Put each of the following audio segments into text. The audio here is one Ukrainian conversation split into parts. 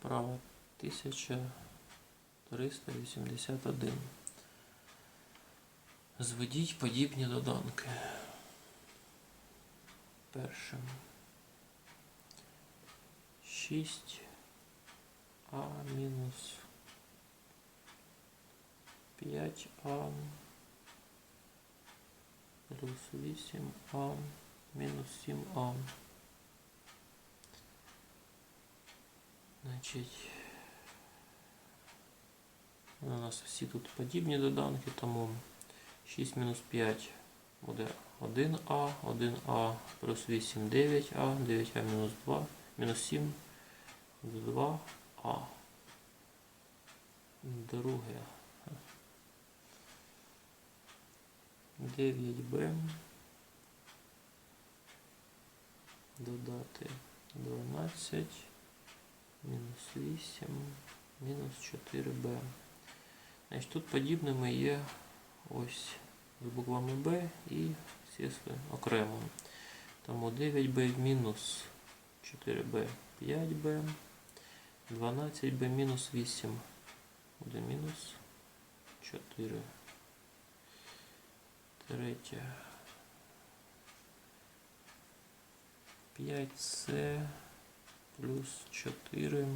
Справа 1381. Зведіть подібні доданки. Першим. 6 а мінус 5а плюс 8а мінус 7а. Значить, у нас всі тут подібні доданки, тому 6 мінус 5 буде 1а, 1а плюс 8 9а, 9а мінус 2, мінус 7 2а. Друге. 9b додати 12 мінус 8 мінус 4b. Значить, тут подібними є ось з буквами b і числи окремо. Тому 9b мінус 4b 5b, 12b мінус 8 буде мінус 4. Третє. 5c плюс 4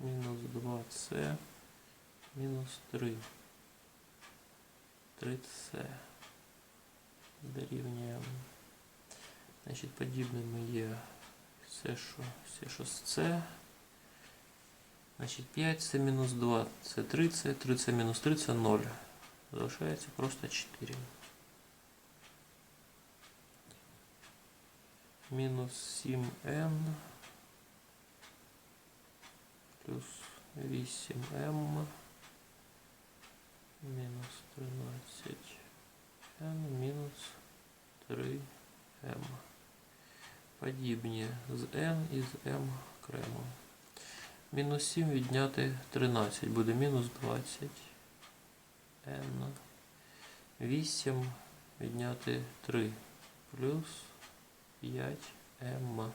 мінус 2c мінус 3. 3c дорівнює. Значить, подібними є все, що, все, що з c. Значить, 5 це мінус 2, це 3, це 3 це мінус 3, це 0. Залишається просто 4. Мінус 7n Плюс 8m мінус 13n мінус 3m. Подібні з n і з m окремо. Мінус 7 відняти 13 буде мінус 20 n. 8 відняти 3 плюс 5m.